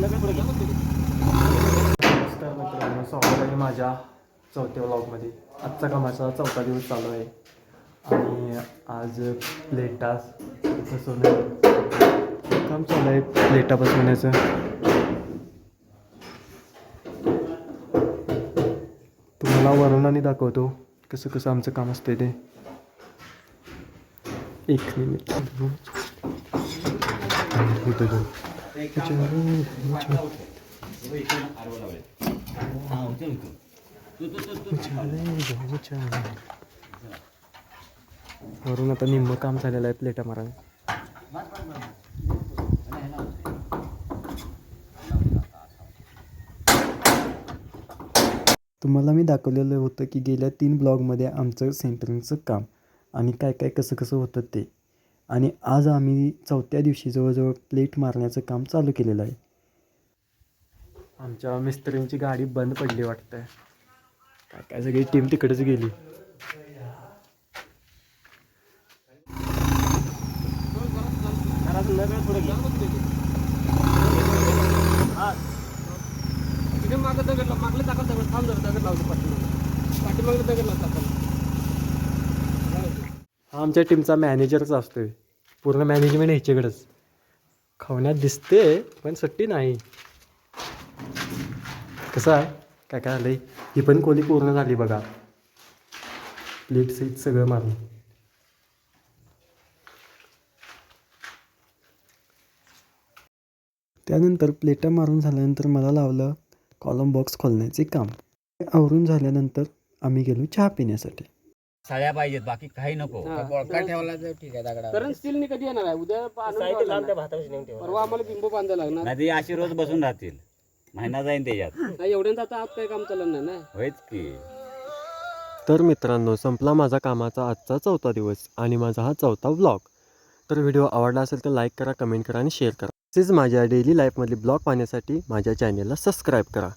नमस्कार मित्रांनो स्वागत आहे माझ्या चौथ्या ब्लॉगमध्ये आजचा कामाचा चौथा दिवस चालू आहे. आणि आज प्लेटा बसवणं काम चालू आहे प्लेटा बसवण्याचं. तुम्हाला वर्णनाने दाखवतो कसं कसं आमचं काम असतं ते. एक मिनिट. वरून आता निम्म काम झालेलं आहे प्लेटा मारायला. तुम्हाला मी दाखवलेलं होतं की गेल्या तीन ब्लॉगमध्ये आमचं सेंटरिंगचं काम आणि काय काय कसं कसं होतं ते. आणि आज आम्ही चौथ्या दिवशी जवळजवळ प्लेट मारण्याचं काम चालू केलेलं आहे. आमच्या मिस्त्रींची गाडी बंद पडली वाटतं काय काय सगळी टीम तिकडेच गेली. तिथे मागं दगड लाव मागलं टाकत दगड थांब जरा दगड लावतो पाठीमागं. पाठीमागं दगड लावतो आपण. हा आमच्या टीमचा मॅनेजरच असतोय. पूर्ण मॅनेजमेंट ह्याच्याकडंच खावण्यात दिसते पण सुट्टी नाही. कसं आहे? काय काय आलं ही पण कोली पूर्ण झाली बघा. प्लेट सहित सगळं मारलं त्यानंतर प्लेटा मारून झाल्यानंतर मला लावलं कॉलम बॉक्स खोलण्याचे काम. आवरून झाल्यानंतर आम्ही गेलो चहा पिण्यासाठी. साड्या पाहिजेत बाकी काही नको. हा. बॉलका ठेवला तर ठीक आहे दगडा कारण स्टीलने कधी येणार आहे? उद्या आणून ठेवावं लागणार. परवा आम्हाला बिंबू बांधायला लागणार. नाही ते अशी रोज बसून राहतील. महिना जाईन त्याच्यात. नाही एवढ्यांचं आता आत काही काम चालत नाही ना. होयच की. तर मित्रांनो संपला माझा कामाचा आजचा चौथा दिवस आणि माझा हा चौथा ब्लॉग तर व्हिडिओ आवडला असेल तर लाईक करा कमेंट करा आणि शेअर करा. तसेच माझ्या डेली लाईफमधली ब्लॉग पाहण्यासाठी माझ्या चॅनेलला सबस्क्राईब करा.